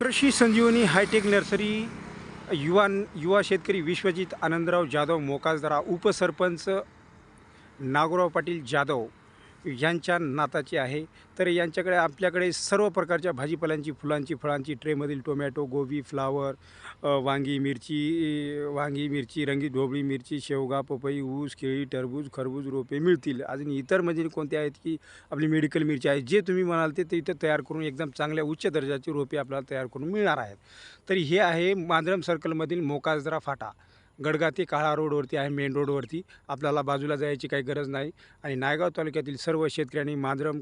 कृषी संजीवनी hi tech nursery युवा युवा शेतकरी विश्वजित आनंदराव जाधव मोकासदारा उपसरपंच नागोराव पाटील जाधव यांच्या नाताची आहे. तर यांच्याकडे आपल्याकडे सर्व प्रकारच्या भाजीपाल्यांची फुलांची फळांची ट्रेमधील टोमॅटो गोबी फ्लावर वांगी मिरची वांगी मिरची रंगीत ढोबळी मिरची शेवगा पपई ऊस केळी टरबूज खरबूज रोपे मिळतील. अजून इतर म्हणजे कोणते आहेत की आपली मेडिकल मिरची आहे जे तुम्ही म्हणाल ते ते इथं तयार करून एकदम चांगल्या उच्च दर्जाची रोपे आपल्याला तयार करून मिळणार आहेत. तर हे आहे मांजरम सर्कलमधील मोकाजरा फाटा. गडगा ते काळा रोडवरती आहे मेन रोडवरती. आपल्याला बाजूला जायची काही गरज नाही. आणि नायगाव तालुक्यातील सर्व शेतकऱ्यांनी मांजरम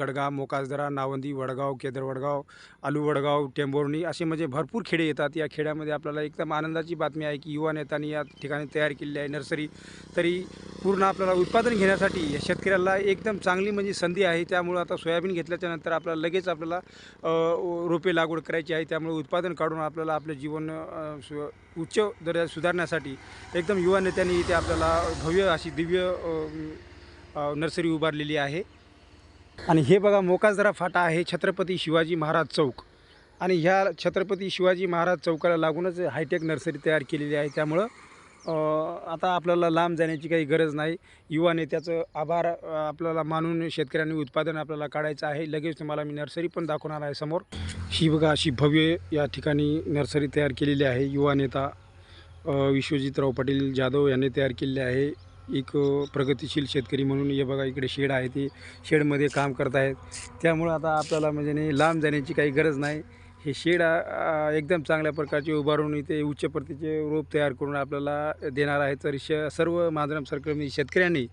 गडगा मोकासदरा नावंदी वडगाव केदर वडगाव आलू वडगाव टेंभोर्णी असे म्हणजे भरपूर खेडे येतात. या खेड्यामध्ये आपल्याला एकदम आनंदाची बातमी आहे की युवा नेत्यांनी या ठिकाणी तयार केलेली आहे नर्सरी. तरी पूर्ण आपल्याला उत्पादन घेण्यासाठी या शेतकऱ्याला एकदम चांगली म्हणजे संधी आहे. त्यामुळं आता सोयाबीन घेतल्याच्या नंतर आपल्याला लगेच आपल्याला रोपे लागवड करायची आहे. त्यामुळे उत्पादन काढून आपल्याला आपलं जीवन उच्च सु उच्च करण्यासाठी एकदम युवा नेत्यांनी इथे आपल्याला भव्य अशी दिव्य नर्सरी उभारलेली आहे. आणि हे बघा मोकाजरा फाटा आहे. छत्रपती शिवाजी महाराज चौक. आणि ह्या छत्रपती शिवाजी महाराज चौकाला लागूनच हायटेक नर्सरी तयार केलेली आहे. त्यामुळं आता आपल्याला लांब जाण्याची काही गरज नाही. युवा नेत्याचं आभार आपल्याला मानून शेतकऱ्यांनी उत्पादन आपल्याला काढायचं आहे. लगेच तुम्हाला मी नर्सरी पण दाखवणार आहे समोर. ही बघा अशी भव्य या ठिकाणी नर्सरी तयार केलेली आहे. युवा नेता विश्वजितराव पाटील जाधव यांनी तयार केलेले आहे. एक प्रगतिशील शेतकरी म्हणून. हे बघा इकडे शेड आहे ते. शेडमध्ये काम करत आहेत. त्यामुळं आता आपल्याला म्हणजे नाही लांब जाण्याची काही गरज नाही. हे शेड एकदम चांगल्या प्रकारचे उभारून इथे उच्च प्रतीचे रोप तयार करून आपल्याला देणार आहे. तर श सर्व मांजराम सरकारने शेतकऱ्यांनी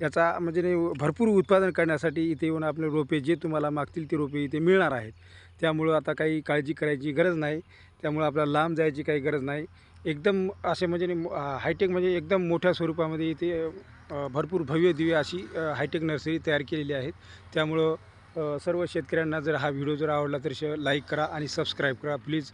याचा म्हणजे नाही भरपूर उत्पादन करण्यासाठी इथे येऊन आपले रोपे जे तुम्हाला मागतील ते रोपे इथे मिळणार आहेत. त्यामुळं आता काही काळजी करायची गरज नाही. त्यामुळं आपल्याला लांब जायची काही गरज नाही. एकदम असे म्हणजे हायटेक म्हणजे एकदम मोठ्या स्वरूपामध्ये इथे भरपूर भव्य दिव्य अशी हायटेक नर्सरी तयार केलेली आहेत. त्यामुळं सर्व शेतकऱ्यांना जर हा व्हिडिओ जर आवडला तर श लाईक करा आणि सबस्क्राईब करा. प्लीज